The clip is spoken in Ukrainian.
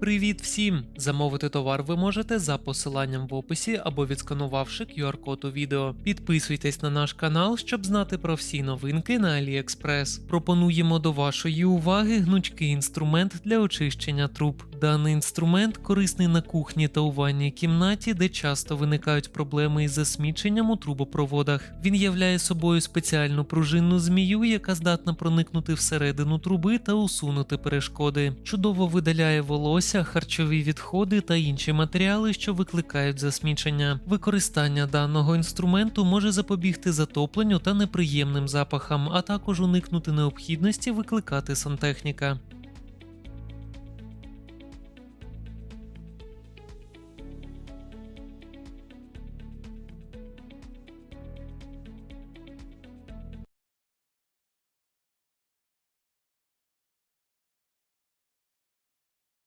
Привіт всім! Замовити товар ви можете за посиланням в описі або відсканувавши QR-код у відео. Підписуйтесь на наш канал, щоб знати про всі новинки на AliExpress. Пропонуємо до вашої уваги гнучкий інструмент для очищення труб. Даний інструмент корисний на кухні та у ванній кімнаті, де часто виникають проблеми із засміченням у трубопроводах. Він являє собою спеціальну пружинну змію, яка здатна проникнути всередину труби та усунути перешкоди. Чудово видаляє волосся, харчові відходи та інші матеріали, що викликають засмічення. Використання даного інструменту може запобігти затопленню та неприємним запахам, а також уникнути необхідності викликати сантехніка.